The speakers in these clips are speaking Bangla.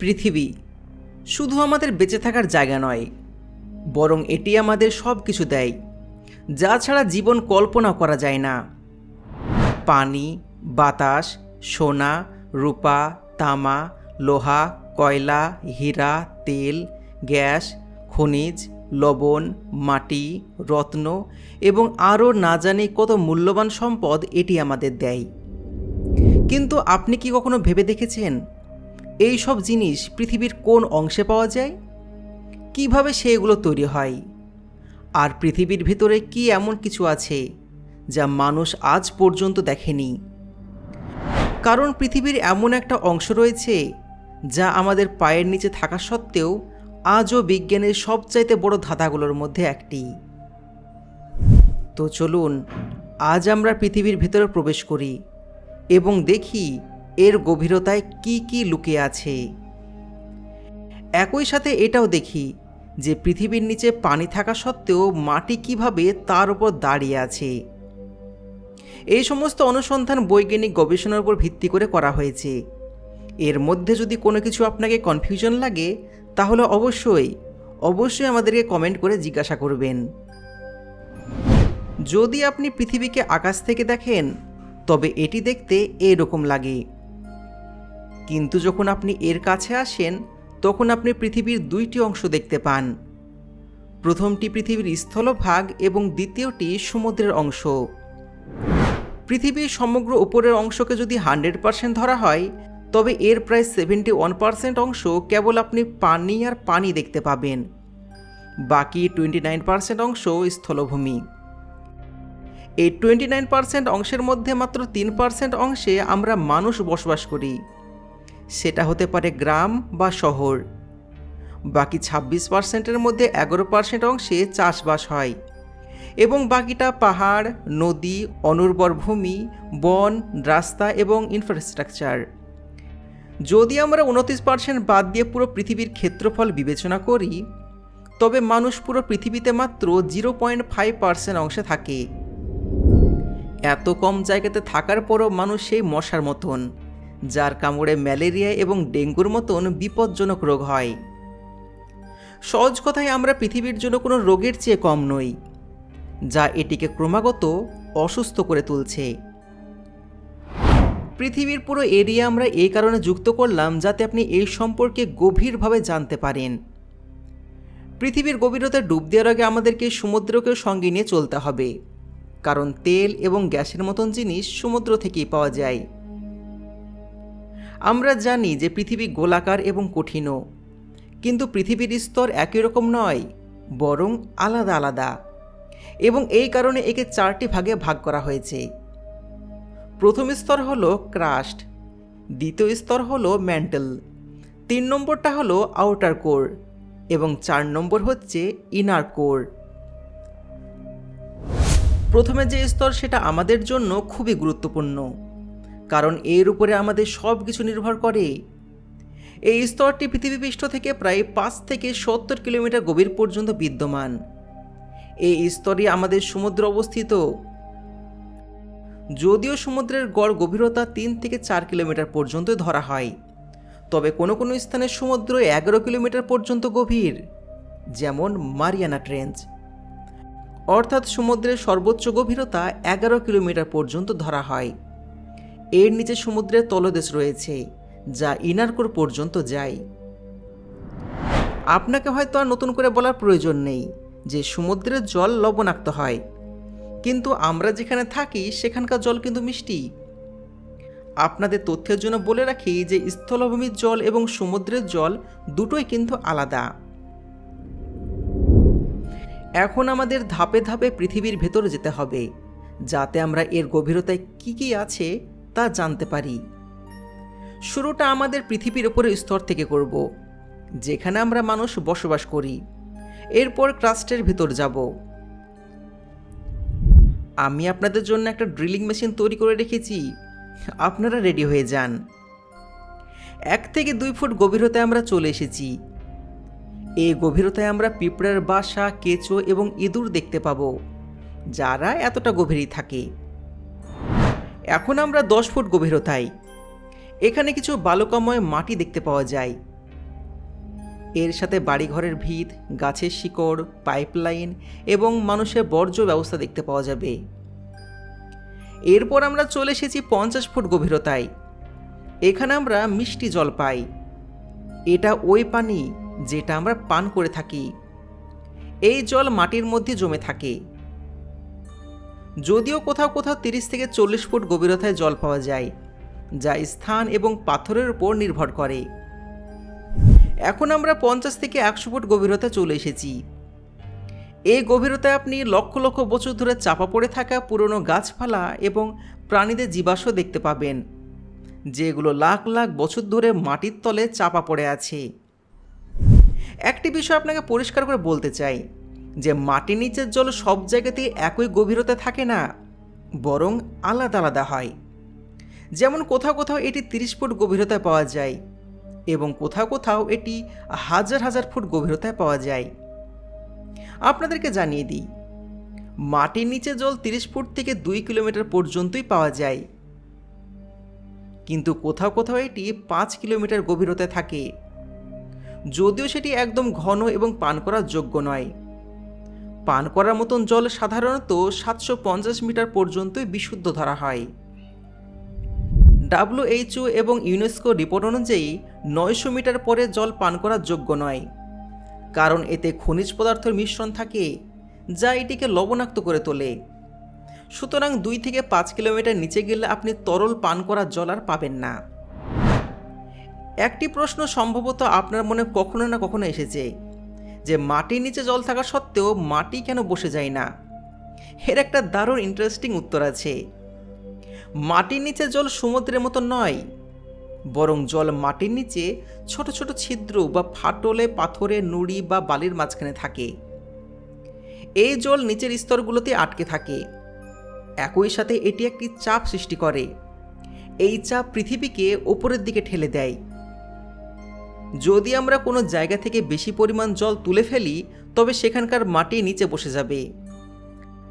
পৃথিবী শুধু আমাদের বেঁচে থাকার জায়গা নয়, বরং এটি আমাদের সব কিছু দেয়, যা ছাড়া জীবন কল্পনা করা যায় না। পানি, বাতাস, সোনা, রূপা, তামা, লোহা, কয়লা, হীরা, তেল, গ্যাস, খনিজ, লবণ, মাটি, রত্ন এবং আরও না জানি কত মূল্যবান সম্পদ এটি আমাদের দেয়। কিন্তু আপনি কি কখনো ভেবে দেখেছেন? এই সব জিনিস পৃথিবীর কোন অংশে পাওয়া যায়? কীভাবে সেগুলো তৈরি হয়? আর পৃথিবীর ভিতরে কি এমন কিছু আছে যা মানুষ আজ পর্যন্ত দেখেনি? কারণ পৃথিবীর এমন একটা অংশ রয়েছে যা আমাদের পায়ের নিচে থাকা সত্ত্বেও আজও বিজ্ঞানের সবচাইতে বড় ধাঁধাগুলোর মধ্যে একটি। তো চলুন, আজ আমরা পৃথিবীর ভেতরে প্রবেশ করি এবং দেখি এর গভীরতায় কি কি লুকে আছে? একই সাথে এটাও দেখি যে পৃথিবীর নিচে পানি থাকা সত্ত্বেও মাটি কীভাবে তার উপর দাঁড়িয়ে আছে। এই সমস্ত অনুসন্ধান বৈজ্ঞানিক গবেষণার উপর ভিত্তি করে করা হয়েছে। এর মধ্যে যদি কোনো কিছু আপনাকে কনফিউশন লাগে, তাহলে অবশ্যই অবশ্যই আমাদেরকে কমেন্ট করে জিজ্ঞাসা করবেন। যদি আপনি পৃথিবীকে আকাশ থেকে দেখেন, তবে এটি দেখতে এরকম লাগে। কিন্তু যখন আপনি এর কাছে আসেন, তখন আপনি পৃথিবীর দুইটি অংশ দেখতে পান। প্রথমটি পৃথিবীর স্থলভাগ এবং দ্বিতীয়টি সমুদ্রের অংশ। পৃথিবীর সমগ্র উপরের অংশকে যদি হান্ড্রেড পার্সেন্ট ধরা হয়, তবে এর প্রায় সেভেন্টি ওয়ান পার্সেন্ট অংশ কেবল আপনি পানি আর পানি দেখতে পাবেন। বাকি টোয়েন্টি নাইন পার্সেন্ট অংশ স্থলভূমি। এই টোয়েন্টি নাইন পার্সেন্ট অংশের মধ্যে মাত্র তিন পার্সেন্ট অংশে আমরা মানুষ বসবাস করি। সেটা হতে পারে গ্রাম বা শহর। বাকি ছাব্বিশ পার্সেন্টের মধ্যে এগারো পার্সেন্ট অংশে চাষবাস হয় এবং বাকিটা পাহাড়, নদী, অনুর্বর ভূমি, বন, রাস্তা এবং ইনফ্রাস্ট্রাকচার যদি আমরা উনত্রিশ পার্সেন্ট বাদ দিয়ে পুরো পৃথিবীর ক্ষেত্রফল বিবেচনা করি, তবে মানুষ পুরো পৃথিবীতে মাত্র জিরো পয়েন্ট ফাইভ পার্সেন্ট অংশে থাকে। এত কম জায়গাতে থাকার পরও মানুষ সেই মশার মতন। যার কামড়ে ম্যালেরিয়া এবং ডেঙ্গুর মতন বিপজ্জনক রোগ হয়। সহজ কথায় আমরা পৃথিবীর জন্য কোনো রোগের চেয়ে কম নই, যা এটিকে ক্রমাগত অসুস্থ করে তুলছে। পৃথিবীর পুরো এরিয়া আমরা এই কারণে যুক্ত করলাম যাতে আপনি এই সম্পর্কে গভীরভাবে জানতে পারেন। পৃথিবীর গভীরতা ডুব দেওয়ার আগে আমাদেরকে সমুদ্রকে সঙ্গে নিয়ে চলতে হবে, কারণ তেল এবং গ্যাসের মতন জিনিস সমুদ্র থেকেই পাওয়া যায়। আমরা জানি যে পৃথিবী গোলাকার এবং কঠিনও, কিন্তু পৃথিবীর স্তর একই রকম নয়, বরং আলাদা আলাদা, এবং এই কারণে একে চারটি ভাগে ভাগ করা হয়েছে। প্রথম স্তর হলো ক্রাস্ট, দ্বিতীয় স্তর হলো ম্যান্টেল, তিন নম্বরটা হলো আউটার কোর, এবং চার নম্বর হচ্ছে ইনার কোর। প্রথমে যে স্তর সেটা আমাদের জন্য খুবই গুরুত্বপূর্ণ। কারণ এর উপরে আমাদের সব কিছু নির্ভর করে। এই স্তরটি পৃথিবীপৃষ্ঠ থেকে প্রায় পাঁচ থেকে সত্তর কিলোমিটার গভীর পর্যন্ত বিদ্যমান। এই স্তরে আমাদের সমুদ্র অবস্থিত। যদিও সমুদ্রের গড় গভীরতা তিন থেকে চার কিলোমিটার পর্যন্ত ধরা হয়, তবে কোনো কোনো স্থানে সমুদ্র এগারো কিলোমিটার পর্যন্ত গভীর, যেমন মারিয়ানা ট্রেঞ্চ। অর্থাৎ সমুদ্রের সর্বোচ্চ গভীরতা এগারো কিলোমিটার পর্যন্ত ধরা হয়। এর নিচে সমুদ্রের তলদেশ রয়েছে, যা ইনারকোর পর্যন্ত যায়। আপনাকে হয়তো আর নতুন করে বলার প্রয়োজন নেই যে সমুদ্রের জল লবণাক্ত হয়, কিন্তু আমরা যেখানে থাকি সেখানকার জল কিন্তু মিষ্টি। আপনাদের তথ্যের জন্য বলে রাখি যে স্থলভূমির জল এবং সমুদ্রের জল দুটোই কিন্তু আলাদা। এখন আমাদের ধাপে ধাপে পৃথিবীর ভেতরে যেতে হবে, যাতে আমরা এর গভীরতায় কি কি আছে তা জানতে পারি। শুরুটা আমাদের পৃথিবীর ওপরের স্তর থেকে করব, যেখানে আমরা মানুষ বসবাস করি। এরপর ক্রাস্টের ভিতর যাব। আমি আপনাদের জন্য একটা ড্রিলিং মেশিন তৈরি করে রেখেছি। আপনারা রেডি হয়ে যান। এক থেকে দুই ফুট গভীরতায় আমরা চলে এসেছি। এই গভীরতায় আমরা পিঁপড়ার বাসা, কেঁচো এবং ইঁদুর দেখতে পাবো, যারা এতটা গভীরই থাকে। এখন আমরা দশ ফুট গভীরতায়। এখানে কিছু বালুকাময় মাটি দেখতে পাওয়া যায়। এর সাথে বাড়িঘরের ভিত, গাছের শিকড়, পাইপলাইন এবং মানুষের বর্জ্য ব্যবস্থা দেখতে পাওয়া যাবে। এরপর আমরা চলে এসেছি পঞ্চাশ ফুট গভীরতায়। এখানে আমরা মিষ্টি জল পাই। এটা ওই পানি যেটা আমরা পান করে থাকি। এই জল মাটির মধ্যে জমে থাকে। যদিও কোথাও কোথাও তিরিশ থেকে চল্লিশ ফুট গভীরতায় জল পাওয়া যায়, যা স্থান এবং পাথরের উপর নির্ভর করে। এখন আমরা পঞ্চাশ থেকে একশো ফুট গভীরতা চলে এসেছি। এই গভীরতায় আপনি লক্ষ লক্ষ বছর ধরে চাপা পড়ে থাকা পুরনো গাছপালা এবং প্রাণীদের জীবাশ্ম দেখতে পাবেন, যেগুলো লাখ লাখ বছর ধরে মাটির তলে চাপা পড়ে আছে। একটি বিষয় আপনাকে পরিষ্কার করে বলতে চাই। যে মাটির নিচের জল সব জায়গাতেই একই গভীরতা থাকে না, বরং আলাদা আলাদা হয়। যেমন কোথাও কোথাও এটি তিরিশ ফুট গভীরতায় পাওয়া যায়, এবং কোথাও কোথাও এটি হাজার হাজার ফুট গভীরতায় পাওয়া যায়। আপনাদেরকে জানিয়ে দিই, মাটির নিচে জল তিরিশ ফুট থেকে দুই কিলোমিটার পর্যন্তই পাওয়া যায়। কিন্তু কোথাও কোথাও এটি পাঁচ কিলোমিটার গভীরতায় থাকে, যদিও সেটি একদম ঘন এবং পান করার যোগ্য নয়। পান করার মতন জল সাধারণত সাতশো পঞ্চাশ মিটার পর্যন্তই বিশুদ্ধ ধরা হয়। ডাব্লিউএইচও এবং ইউনেস্কো রিপোর্ট অনুযায়ী নয়শো মিটার পরে জল পান করার যোগ্য নয়। কারণ এতে খনিজ পদার্থের মিশ্রণ থাকে, যা এটিকে লবণাক্ত করে তোলে। সুতরাং দুই থেকে পাঁচ কিলোমিটার নিচে গেলে আপনি তরল পান করার জল আর পাবেন না। একটি প্রশ্ন সম্ভবত আপনার মনে কখনো না কখনো এসেছে যে মাটির নিচে জল থাকা সত্ত্বেও মাটি কেন বসে যায় না? এর একটা দারুণ ইন্টারেস্টিং উত্তর আছে। মাটির নিচে জল সমুদ্রের মতো নয়, বরং জল মাটির নিচে ছোট ছোট ছিদ্র বা ফাটলে পাথরে নুড়ি বা বালির মাঝখানে থাকে। এই জল নিচের স্তরগুলোতে আটকে থাকে। একই সাথে এটি একটি চাপ সৃষ্টি করে। এই চাপ পৃথিবীকে ওপরের দিকে ঠেলে দেয়। যদি আমরা কোনো জায়গা থেকে বেশি পরিমাণ জল তুলে ফেলি, তবে সেখানকার মাটি নিচে বসে যাবে।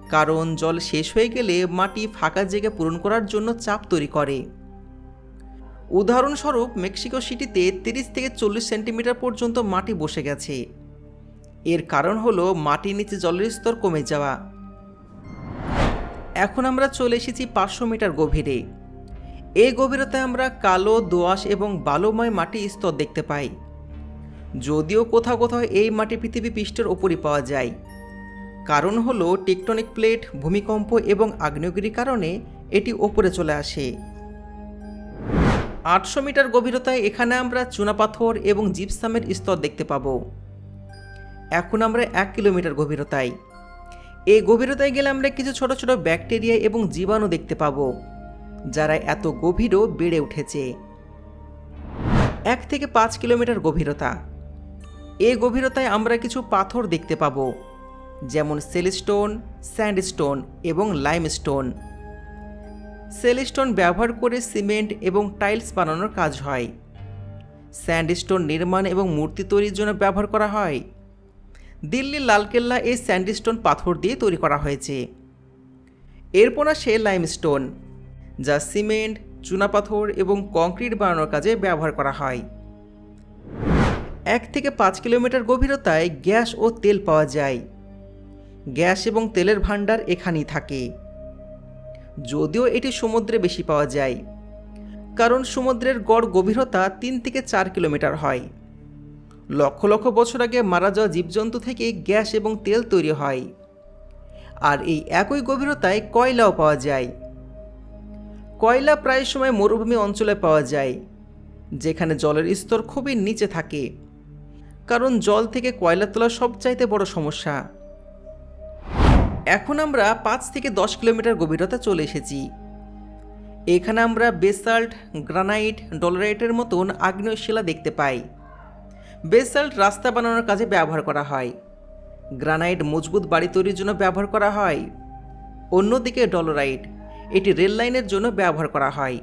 কারণ জল শেষ হয়ে গেলে মাটি ফাঁকা জায়গা পূরণ করার জন্য চাপ তৈরি করে। উদাহরণস্বরূপ, মেক্সিকো সিটিতে তিরিশ থেকে চল্লিশ সেন্টিমিটার পর্যন্ত মাটি বসে গেছে। এর কারণ হলো মাটির নিচে জলের স্তর কমে যাওয়া। এখন আমরা চলে এসেছি পাঁচশো মিটার গভীরে। এই গভীরতায় আমরা কালো, দোআঁশ এবং বালুময় মাটি স্তর দেখতে পাই। যদিও কোথাও কোথাও এই মাটি পৃথিবী পৃষ্ঠের ওপরই পাওয়া যায়। কারণ হলো টেকটনিক প্লেট, ভূমিকম্প এবং আগ্নেয়গিরির কারণে এটি ওপরে চলে আসে। আটশো মিটার গভীরতায় এখানে আমরা চুনাপাথর এবং জিপসামের স্তর দেখতে পাবো। এখন আমরা এক কিলোমিটার গভীরতায়। এই গভীরতায় গেলে আমরা কিছু ছোট ছোট ব্যাকটেরিয়া এবং জীবাণু দেখতে পাবো। যারা এত গভীরও বেড়ে উঠেছে। এক থেকে পাঁচ কিলোমিটার গভীরতা। এ গভীরতায় আমরা কিছু পাথর দেখতে পাবো, যেমন সেলস্টোন, স্যান্ডস্টোন এবং লাইমস্টোন। সেলস্টোন ব্যবহার করে সিমেন্ট এবং টাইলস বানানোর কাজ হয়। স্যান্ডস্টোন নির্মাণ এবং মূর্তি তৈরির জন্য ব্যবহার করা হয়। দিল্লির লালকেল্লা এই স্যান্ডস্টোন পাথর দিয়ে তৈরি করা হয়েছে। এরপর আসে লাইমস্টোন। যা সিমেন্ট চুনাপাথর এবং কংক্রিট বানানোর কাজে ব্যবহার করা হয়। এক থেকে পাঁচ কিলোমিটার গভীরতায় গ্যাস ও তেল পাওয়া যায়। গ্যাস এবং তেলের ভাণ্ডার এখানেই থাকে। যদিও এটি সমুদ্রে বেশি পাওয়া যায়, কারণ সমুদ্রের গড় গভীরতা তিন থেকে চার কিলোমিটার হয়। লক্ষ লক্ষ বছর আগে মারা যাওয়া জীবজন্তু থেকে গ্যাস এবং তেল তৈরি হয়। আর এই একই গভীরতায় কয়লাও পাওয়া যায়। কয়লা প্রায় সময় মরুভূমি অঞ্চলে পাওয়া যায়, যেখানে জলের স্তর খুবই নিচে থাকে। কারণ জল থেকে কয়লা তোলা সবচাইতে বড় সমস্যা। এখন আমরা পাঁচ থেকে দশ কিলোমিটার গভীরতা চলে এসেছি। এখানে আমরা বেসাল্ট, গ্রানাইট, ডলারাইটের মতন আগ্নেয় শিলা দেখতে পাই। বেসাল্ট রাস্তা বানানোর কাজে ব্যবহার করা হয়। গ্রানাইট মজবুত বাড়ি তৈরির জন্য ব্যবহার করা হয়। অন্যদিকে ডলোরাইট এটি রেল লাইনের জন্য ব্যবহার করা হয়।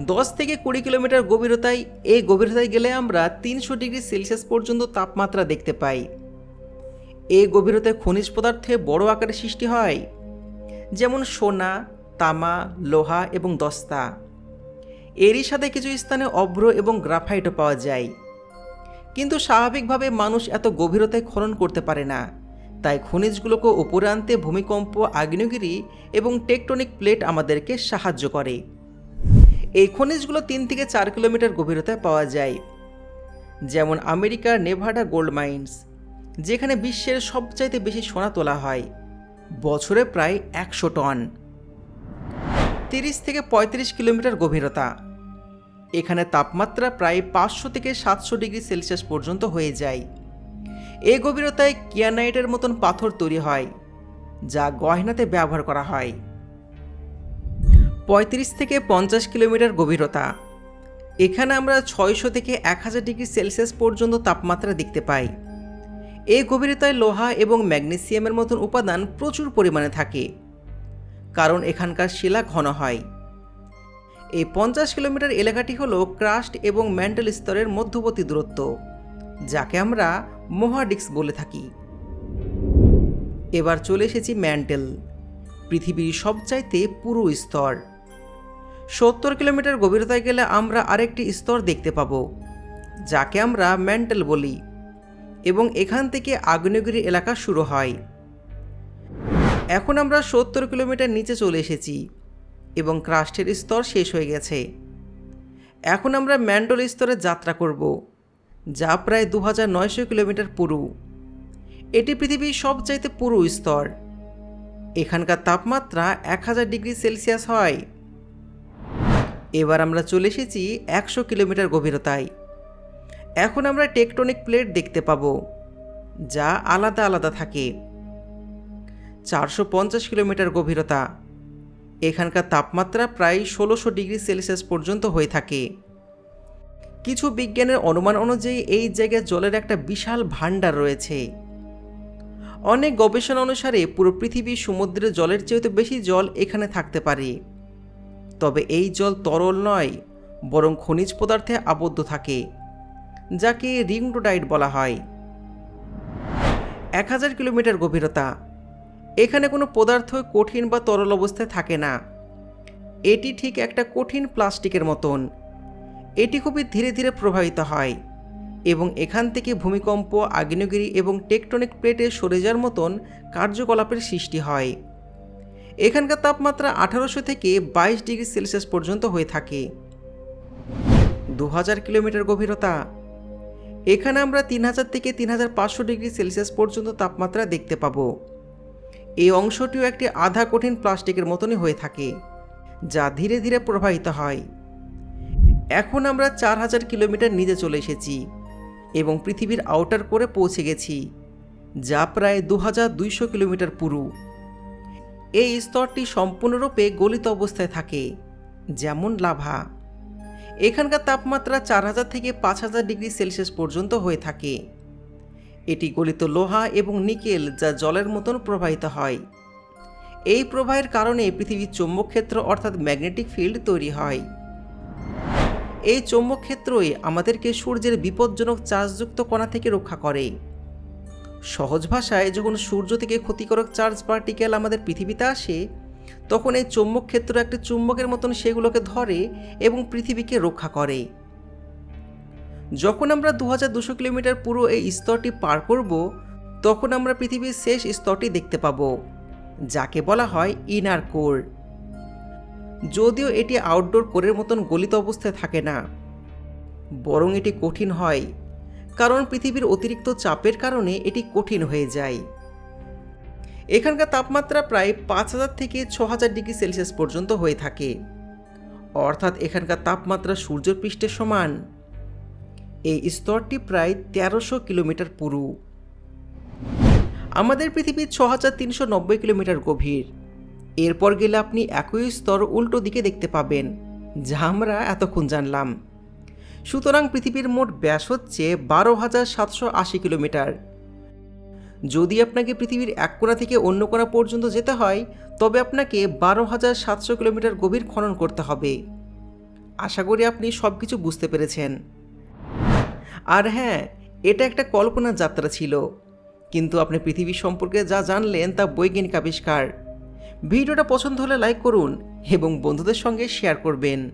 দশ থেকে কুড়ি কিলোমিটার গভীরতায়, এই গভীরতায় গেলে আমরা তিনশো ডিগ্রি সেলসিয়াস পর্যন্ত তাপমাত্রা দেখতে পাই। এই গভীরতায় খনিজ পদার্থে বড় আকারে সৃষ্টি হয়, যেমন সোনা, তামা, লোহা এবং দস্তা। এরই সাথে কিছু স্থানে অভ্র এবং গ্রাফাইটও পাওয়া যায়। কিন্তু স্বাভাবিকভাবে মানুষ এত গভীরতায় খনন করতে পারে না। তাই খনিজগুলোকে ওপরে আনতে ভূমিকম্প, আগ্নেয়গিরি এবং টেকটনিক প্লেট আমাদেরকে সাহায্য করে। এই খনিজগুলো তিন থেকে চার কিলোমিটার গভীরতায় পাওয়া যায়, যেমন আমেরিকার নেভাডা গোল্ড মাইন্স, যেখানে বিশ্বের সবচাইতে বেশি সোনা তোলা হয়, বছরে প্রায় একশো টন। তিরিশ থেকে পঁয়ত্রিশ কিলোমিটার গভীরতা। এখানে তাপমাত্রা প্রায় পাঁচশো থেকে সাতশো ডিগ্রি সেলসিয়াস পর্যন্ত হয়ে যায়। এই গভীরতায় কিয়ানাইটের মতন পাথর তৈরি হয়, যা গয়নাতে ব্যবহার করা হয়। পঁয়ত্রিশ থেকে পঞ্চাশ কিলোমিটার গভীরতা। এখানে আমরা ছয়শো থেকে এক হাজার ডিগ্রি সেলসিয়াস পর্যন্ত তাপমাত্রা দেখতে পাই। এই গভীরতায় লোহা এবং ম্যাগনেসিয়ামের মতন উপাদান প্রচুর পরিমাণে থাকে, কারণ এখানকার শিলা ঘন হয়। এই পঞ্চাশ কিলোমিটার এলাকাটি হল ক্রাস্ট এবং ম্যান্টাল স্তরের মধ্যবর্তী দূরত্ব। যাকে আমরা মহাডিক্স বলে থাকি। এবার চলে এসেছি ম্যান্টেল, পৃথিবীর সবচাইতে পুরো স্তর। সত্তর কিলোমিটার গভীরতায় গেলে আমরা আরেকটি স্তর দেখতে পাব, যাকে আমরা ম্যান্টেল বলি এবং এখান থেকে আগ্নেয়গিরি এলাকা শুরু হয়। এখন আমরা সত্তর কিলোমিটার নিচে চলে এসেছি এবং ক্রাস্টের স্তর শেষ হয়ে গেছে। এখন আমরা ম্যান্ডল স্তরে যাত্রা করব। যা প্রায় দু হাজার নয়শো কিলোমিটার পুরু। এটি পৃথিবীর সবচাইতে পুরু স্তর। এখানকার তাপমাত্রা এক হাজার ডিগ্রি সেলসিয়াস হয়। এবার আমরা চলে এসেছি একশো কিলোমিটার গভীরতায়। এখন আমরা টেকটনিক প্লেট দেখতে পাবো, যা আলাদা আলাদা থাকে। চারশো পঞ্চাশ কিলোমিটার গভীরতা। এখানকার তাপমাত্রা প্রায় ষোলোশো ডিগ্রি সেলসিয়াস পর্যন্ত হয়ে থাকে। কিছু বিজ্ঞানের অনুমান অনুযায়ী এই জায়গায় জলের একটা বিশাল ভাণ্ডার রয়েছে। অনেক গবেষণা অনুসারে পুরো পৃথিবীর সমুদ্রের জলের চেয়েতে বেশি জল এখানে থাকতে পারে। তবে এই জল তরল নয়, বরং খনিজ পদার্থে আবদ্ধ থাকে, যাকে রিংডোডাইট বলা হয়। এক হাজার কিলোমিটার গভীরতা। এখানে কোনো পদার্থ কঠিন বা তরল অবস্থায় থাকে না। এটি ঠিক একটা কঠিন প্লাস্টিকের মতন। এটি খুবই ধীরে ধীরে প্রভাবিত হয় এবং এখান থেকে ভূমিকম্প, আগ্নেয়গিরি এবং টেকটনিক প্লেটে সরে যাওয়ার মতন কার্যকলাপের সৃষ্টি হয়। এখানকার তাপমাত্রা আঠারোশো থেকে বাইশ ডিগ্রি সেলসিয়াস পর্যন্ত হয়ে থাকে। দু হাজার কিলোমিটার গভীরতা। এখানে আমরা তিন হাজার থেকে তিন হাজার পাঁচশো ডিগ্রি সেলসিয়াস পর্যন্ত তাপমাত্রা দেখতে পাবো। এই অংশটিও একটি আধা কঠিন প্লাস্টিকের মতনই হয়ে থাকে, যা ধীরে ধীরে প্রবাহিত হয়। এখন আমরা চার হাজার কিলোমিটার নিচে চলে এসেছি এবং পৃথিবীর আউটার করে পৌঁছে গেছি, যা প্রায় দু হাজার দুইশো কিলোমিটার পুরু। এই স্তরটি সম্পূর্ণরূপে গলিত অবস্থায় থাকে, যেমন লাভা। এখানকার তাপমাত্রা চার হাজার থেকে পাঁচ হাজার ডিগ্রি সেলসিয়াস পর্যন্ত হয়ে থাকে। এটি গলিত লোহা এবং নিকেল যা জলের মতন প্রবাহিত হয়। এই প্রবাহের কারণে পৃথিবীর চৌম্বক ক্ষেত্র অর্থাৎ ম্যাগনেটিক ফিল্ড তৈরি হয়। এই চৌম্বক ক্ষেত্রই আমাদেরকে সূর্যের বিপজ্জনক চার্জযুক্ত কণা থেকে রক্ষা করে। সহজ ভাষায় যখন সূর্য থেকে ক্ষতিকারক চার্জ পার্টিকেল আমাদের পৃথিবীতে আসে, তখন এই চৌম্বক ক্ষেত্র একটি চুম্বকের মতন সেগুলোকে ধরে এবং পৃথিবীকে রক্ষা করে। যখন আমরা দু হাজার দুশো কিলোমিটার পুরো এই স্তরটি পার করব, তখন আমরা পৃথিবীর শেষ স্তরটি দেখতে পাব, যাকে বলা হয় ইনার কোর। যদিও এটি আউটডোর কোরের মতন গলিত অবস্থায় থাকে না। বরং এটি কঠিন হয়, কারণ পৃথিবীর অতিরিক্ত চাপের কারণে এটি কঠিন হয়ে যায়। এখানকার তাপমাত্রা প্রায় পাঁচ হাজার থেকে ছ হাজার ডিগ্রি সেলসিয়াস পর্যন্ত হয়ে থাকে। অর্থাৎ এখানকার তাপমাত্রা সূর্যপৃষ্ঠের সমান। এই স্তরটি প্রায় তেরোশো কিলোমিটার পুরু। আমাদের পৃথিবী ছ হাজার তিনশো নব্বই কিলোমিটার গভীর। এরপর গেলে আপনি একই স্তর উল্টো দিকে দেখতে পাবেন, যা আমরা এতক্ষণ জানলাম। সুতরাং পৃথিবীর মোট ব্যাস হচ্ছে বারো হাজার সাতশো আশি কিলোমিটার। যদি আপনাকে পৃথিবীর এক কোণা থেকে অন্য কোণা পর্যন্ত যেতে হয়, তবে আপনাকে বারো হাজার সাতশো কিলোমিটার গভীর খনন করতে হবে। আশা করি আপনি সব কিছু বুঝতে পেরেছেন। আর হ্যাঁ এটা একটা কল্পনার যাত্রা ছিল। কিন্তু আপনি পৃথিবী সম্পর্কে যা জানলেন তা বৈজ্ঞানিক আবিষ্কার। ভিডিওটা পছন্দ হলে লাইক করুন এবং বন্ধুদের সঙ্গে শেয়ার করবেন।